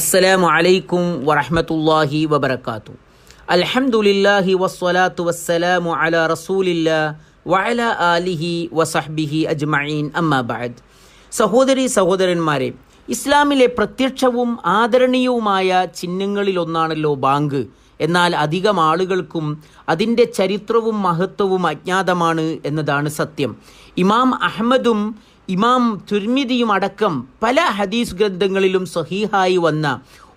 അസ്സലാമു അലൈക്കും വറഹമത്തല്ലാഹി വബർക്കാത്തു അൽഹംദുലില്ലാഹി വസ്സലാത്തു വസ്സലാമു അല റസൂലില്ല വഅല ആലിഹി വസഹ്ബിഹി അജ്മഈൻ. അമ്മാബാദ് സഹോദരി സഹോദരന്മാരെ ഇസ്ലാമിലെ പ്രത്യക്ഷവും ആദരണീയവുമായ ചിഹ്നങ്ങളിലൊന്നാണല്ലോ ബാങ്ക്. എന്നാൽ അധികം ആളുകൾക്കും അതിന്റെ ചരിത്രവും മഹത്വവും അജ്ഞാതമാണ് എന്നതാണ് സത്യം. ഇമാം അഹമ്മദും ഇമാം തുർമിദിയും അടക്കം പല ഹദീസ് ഗ്രന്ഥങ്ങളിലും സഹീഹായി വന്ന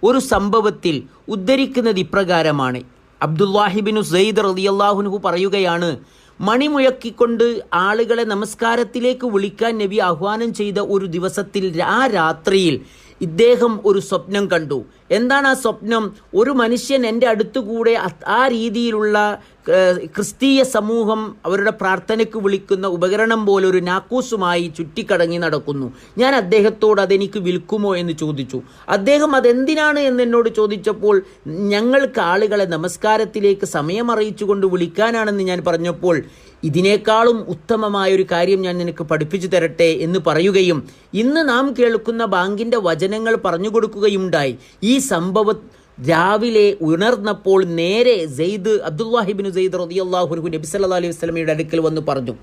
ഒരു സംഭവത്തിൽ ഉദ്ധരിക്കുന്നത് ഇപ്രകാരമാണ്. അബ്ദുല്ലാഹിബിനു സെയ്ദ് റതിയല്ലാഹുനുഹു പറയുകയാണ് മണിമുഴക്കിക്കൊണ്ട് ആളുകളെ നമസ്കാരത്തിലേക്ക് വിളിക്കാൻ നബി ആഹ്വാനം ചെയ്ത ഒരു ദിവസത്തിൽ ആ രാത്രിയിൽ ഇദ്ദേഹം ഒരു സ്വപ്നം കണ്ടു. എന്താണ് ആ സ്വപ്നം? ഒരു മനുഷ്യൻ എന്റെ അടുത്തുകൂടെ ആ രീതിയിലുള്ള ക്രിസ്തീയ സമൂഹം അവരുടെ പ്രാർത്ഥനയ്ക്ക് വിളിക്കുന്ന ഉപകരണം പോലെ ഒരു നാക്കൂസുമായി ചുറ്റിക്കടങ്ങി നടക്കുന്നു. ഞാൻ അദ്ദേഹത്തോട് അതെനിക്ക് വിൽക്കുമോ എന്ന് ചോദിച്ചു. അദ്ദേഹം അതെന്തിനാണ് എന്ന് എന്നോട് ചോദിച്ചപ്പോൾ ഞങ്ങൾക്ക് ആളുകളെ നമസ്കാരത്തിലേക്ക് സമയം അറിയിച്ചുകൊണ്ട് വിളിക്കാനാണെന്ന് ഞാൻ പറഞ്ഞപ്പോൾ ഇതിനേക്കാളും ഉത്തമമായ ഒരു കാര്യം ഞാൻ നിനക്ക് പഠിപ്പിച്ചു തരട്ടെ എന്ന് പറയുകയും ഇന്ന് നാം കേൾക്കുന്ന ബാങ്കിന്റെ വചനങ്ങൾ പറഞ്ഞു കൊടുക്കുകയുണ്ടായി. ഈ സംഭവം രാവിലെ ഉണർന്നപ്പോൾ നേരെ സെയ്ദ് അബ്ദുല്ലാഹിബിൻ സെയ്ദ് റതിയല്ലാഹുനു നബി സല്ലാ അലൈഹി വസ്ലമയുടെ അടുക്കൽ വന്ന് പറഞ്ഞു.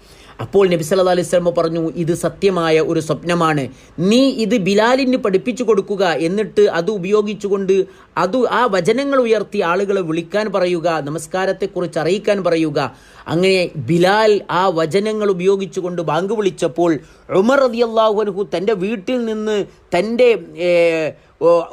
അപ്പോൾ നബി സല്ലാ അലൈഹി വസ്ലമ പറഞ്ഞു ഇത് സത്യമായ ഒരു സ്വപ്നമാണ്. നീ ഇത് ബിലാലിന് പഠിപ്പിച്ചു കൊടുക്കുക എന്നിട്ട് അത് ഉപയോഗിച്ചുകൊണ്ട് അത് ആ വചനങ്ങൾ ഉയർത്തി ആളുകളെ വിളിക്കാൻ പറയുക നമസ്കാരത്തെക്കുറിച്ച് അറിയിക്കാൻ പറയുക. അങ്ങനെ ബിലാൽ ആ വചനങ്ങൾ ഉപയോഗിച്ചുകൊണ്ട് ബാങ്ക് വിളിച്ചപ്പോൾ ഉമർ റതിയല്ലാഹുനഹു തന്റെ വീട്ടിൽ നിന്ന് തന്റെ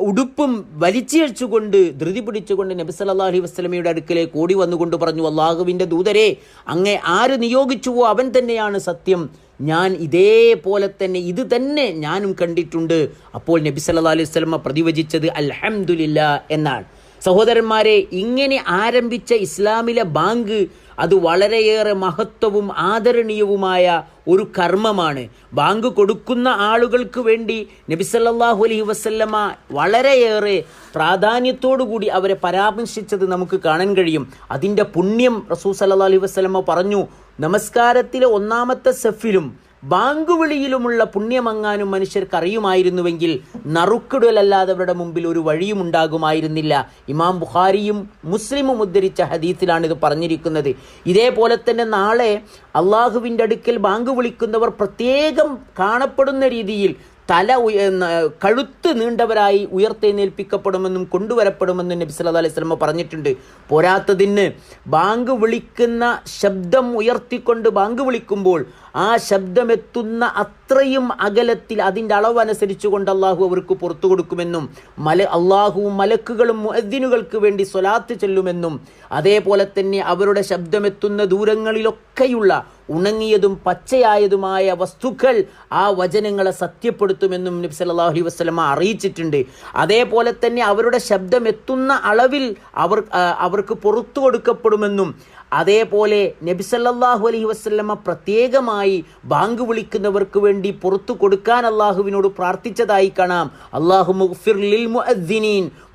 ഉടുപ്പും വലിച്ചിഴച്ചുകൊണ്ട് ധൃതി പിടിച്ചുകൊണ്ട് നബി സല്ലാ അലൈഹി വസ്ലമയുടെ അടുക്കലേക്ക് ഓടി വന്നുകൊണ്ട് പറഞ്ഞു അള്ളാഹുവിന്റെ ദൂതരെ അങ്ങേ ആര് നിയോഗിച്ചുവോ അവൻ തന്നെയാണ് സത്യം. ഞാൻ ഇതേപോലെ തന്നെ ഇത് തന്നെ ഞാനും കണ്ടിട്ടുണ്ട്. അപ്പോൾ നബി സല്ലാ അലൈഹി വസല്ലമ പ്രതിവചിച്ചത് അൽഹംദുലില്ല എന്നാണ്. സഹോദരന്മാരെ ഇങ്ങനെ ആരംഭിച്ച ഇസ്ലാമിലെ ബാങ്ക് അത് വളരെയേറെ മഹത്വവും ആദരണീയവുമായ ഒരു കർമ്മമാണ്. ബാങ്ക് കൊടുക്കുന്ന ആളുകൾക്ക് വേണ്ടി നബിസല്ലാഹു അലൈഹി വസല്ലമ വളരെയേറെ കൂടി അവരെ പരാമർശിച്ചത് നമുക്ക് കാണാൻ കഴിയും. അതിന്റെ പുണ്യം റസൂ സല്ലല്ലാഹു അലൈഹി വസല്ലമ പറഞ്ഞു നമസ്കാരത്തിലെ ഒന്നാമത്തെ സെഫിലും ബാങ്ക് വിളിയിലുമുള്ള പുണ്യമങ്ങാനും മനുഷ്യർക്ക് അറിയുമായിരുന്നുവെങ്കിൽ നറുക്കിടലല്ലാതെ അവരുടെ മുമ്പിൽ ഒരു വഴിയും ഉണ്ടാകുമായിരുന്നില്ല ഇമാം ബുഖാരിയും മുസ്ലിമും ഉദ്ധരിച്ച ഹദീസിലാണ് ഇത് പറഞ്ഞിരിക്കുന്നത്. ഇതേപോലെ തന്നെ നാളെ അള്ളാഹുവിന്റെ അടുക്കൽ ബാങ്ക് വിളിക്കുന്നവർ പ്രത്യേകം കാണപ്പെടുന്ന രീതിയിൽ തല ഉയ കഴുത്ത് നീണ്ടവരായി ഉയർത്തെഴുന്നേൽപ്പിക്കപ്പെടുമെന്നും കൊണ്ടുവരപ്പെടുമെന്നും നബി സല്ലാ അലൈഹി സ്വലമ പറഞ്ഞിട്ടുണ്ട്. പോരാത്തതിന് ബാങ്ക് വിളിക്കുന്ന ശബ്ദം ഉയർത്തിക്കൊണ്ട് ബാങ്ക് വിളിക്കുമ്പോൾ ആ ശബ്ദമെത്തുന്ന അത്രയും അകലത്തിൽ അതിന്റെ അളവനുസരിച്ച് കൊണ്ട് അള്ളാഹു അവർക്ക് പുറത്തു കൊടുക്കുമെന്നും മല അള്ളാഹുവും മലക്കുകളും മുഅദ്ദിനുകൾക്ക് വേണ്ടി സ്വലാത്ത് ചെല്ലുമെന്നും അതേപോലെ തന്നെ അവരുടെ ശബ്ദമെത്തുന്ന ദൂരങ്ങളിലൊക്കെയുള്ള ഉണങ്ങിയതും പച്ചയായതുമായ വസ്തുക്കൾ ആ വചനങ്ങളെ സത്യപ്പെടുത്തുമെന്നും നബി സല്ലല്ലാഹു അലൈഹി വസല്ലമ അറിയിച്ചിട്ടുണ്ട്. അതേപോലെ തന്നെ അവരുടെ ശബ്ദം എത്തുന്ന അളവിൽ അവർ അവർക്ക് പുറത്തു കൊടുക്കപ്പെടുമെന്നും അതേപോലെ നബി സല്ലല്ലാഹു അലൈഹി വസല്ലമ പ്രത്യേകമായി ബാങ്ക് വിളിക്കുന്നവർക്ക് വേണ്ടി പുറത്തു കൊടുക്കാൻ അള്ളാഹുവിനോട് പ്രാർത്ഥിച്ചതായി കാണാം. അള്ളാഹു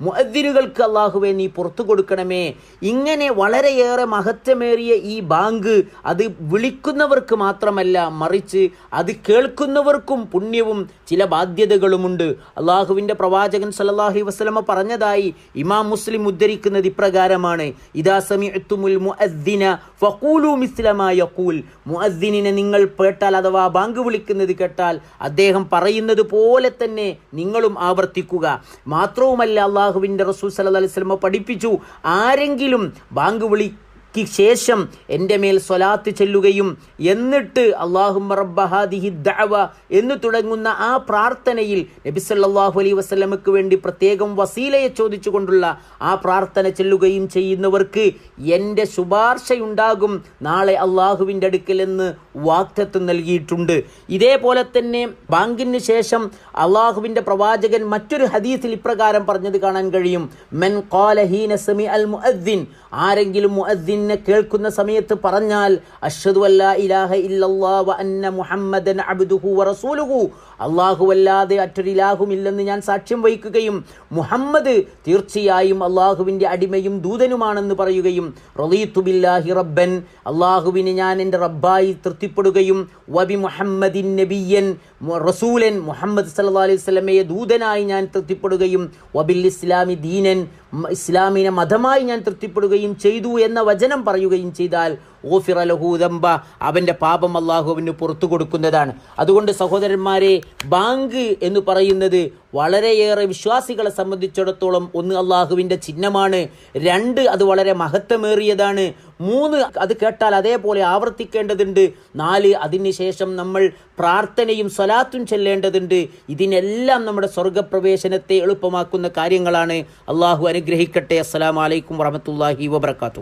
മുഅദ്ദിനുകൾക്ക് അള്ളാഹുവെ നീ പുറത്തു കൊടുക്കണമേ. ഇങ്ങനെ വളരെയേറെ മഹത്വമേറിയ ഈ ബാങ്ക് അത് വിളിക്കുന്നവർക്ക് മാത്രമല്ല മറിച്ച് അത് കേൾക്കുന്നവർക്കും പുണ്യവും ചില ബാധ്യതകളുമുണ്ട്. അള്ളാഹുവിന്റെ പ്രവാചകൻ സല്ലാഹി വസ്ലമ പറഞ്ഞതായി ഇമാം മുസ്ലിം ഉദ്ധരിക്കുന്നത് ഇപ്രകാരമാണ്. ഇതാ സമിഅ്തുമുൽ മുഅദ്ദിന ഫഖൂലു മിസ്ലമാ യഖൂൽ. മുഅദ്ദിനിനെ നിങ്ങൾ കേട്ടാൽ അഥവാ ബാങ്ക് വിളിക്കുന്നത് കേട്ടാൽ അദ്ദേഹം പറയുന്നത് പോലെ തന്നെ നിങ്ങളും ആവർത്തിക്കുക. മാത്രവുമല്ല അള്ളാഹുവിന്റെ റസൂൽ സല്ലാ അലൈഹി വസല്ലമ പഠിപ്പിച്ചു ആരെങ്കിലും ബാങ്ക് വിളി ക്ക് ശേഷം എന്റെ മേൽ സ്വലാത്ത് ചെല്ലുകയും എന്നിട്ട് അള്ളാഹും റബ്ബഹാദിഹി ദഅവ എന്ന് തുടങ്ങുന്ന ആ പ്രാർത്ഥനയിൽ നബി അലൈ അലൈഹി വസല്ലമക്ക് വേണ്ടി പ്രത്യേകം വസീലയെ ചോദിച്ചുകൊണ്ടുള്ള ആ പ്രാർത്ഥന ചെല്ലുകയും ചെയ്യുന്നവർക്ക് എന്റെ ശുപാർശയുണ്ടാകും. നാളെ അള്ളാഹുവിന്റെ അടുക്കൽ എന്ന് വാക്തത്വം നൽകിയിട്ടുണ്ട്. ഇതേപോലെ തന്നെ ബാങ്കിന് ശേഷം അള്ളാഹുവിന്റെ പ്രവാചകൻ മറ്റൊരു ഹദീസിൽ ഇപ്രകാരം പറഞ്ഞത് കാണാൻ കഴിയും. മെൻ ഖാല ഹീന സമി അൽ മുഅദ്ദിൻ. ആരെങ്കിലും മുഅദ്ദിനെ കേൾക്കുന്ന സമയത്ത് പറഞ്ഞാൽ അഷ്ഹദു അല്ലാ ഇലാഹ ഇല്ലല്ലാഹ് വ അന്ന മുഹമ്മദൻ അബ്ദുഹു വ റസൂലുഹു. അറ്റൊരിലാഹുമില്ലെന്ന് ഞാൻ സാക്ഷ്യം വഹിക്കുകയും മുഹമ്മദ് തീർച്ചയായും അള്ളാഹുവിന്റെ അടിമയും ദൂതനുമാണെന്ന് പറയുകയും റളീത്തു ബില്ലാഹി റബ്ബൻ. അള്ളാഹുവിന് ഞാൻ എന്റെ റബ്ബായി തൃപ്തിപ്പെടുകയും വബി മുഹമ്മദിൻ നബിയൻ. റസൂലൻ മുഹമ്മദ് സല്ലാ അലൈഹി വസല്ലമയെ ദൂതനായി ഞാൻ തൃപ്തിപ്പെടുകയും വബിൽ ഇസ്ലാമി ദീനൻ. ഇസ്ലാമിനെ മതമായി ഞാൻ തൃപ്തിപ്പെടുകയും ചെയ്തു എന്ന വചനം പറയുകയും ചെയ്താൽ ഓഫിറ ലഹൂദംബ അവന്റെ പാപം അള്ളാഹുവിന് പുറത്തു കൊടുക്കുന്നതാണ്. അതുകൊണ്ട് സഹോദരന്മാരെ ബാങ്ക് എന്ന് പറയുന്നത് വളരെയേറെ വിശ്വാസികളെ സംബന്ധിച്ചിടത്തോളം ഒന്ന് അള്ളാഹുവിന്റെ ചിഹ്നമാണ്. രണ്ട് അത് വളരെ മഹത്വമേറിയതാണ്. മൂന്ന് അത് കേട്ടാൽ അതേപോലെ ആവർത്തിക്കേണ്ടതുണ്ട്. നാല് അതിനുശേഷം നമ്മൾ പ്രാർത്ഥനയും സ്വലാത്തും ചെല്ലേണ്ടതുണ്ട്. ഇതിനെല്ലാം നമ്മുടെ സ്വർഗപ്രവേശനത്തെ എളുപ്പമാക്കുന്ന കാര്യങ്ങളാണ്. അള്ളാഹു അനുഗ്രഹിക്കട്ടെ. അസ്സലാം വലൈക്കും വറഹമത്തല്ലാഹി വബർക്കാത്തു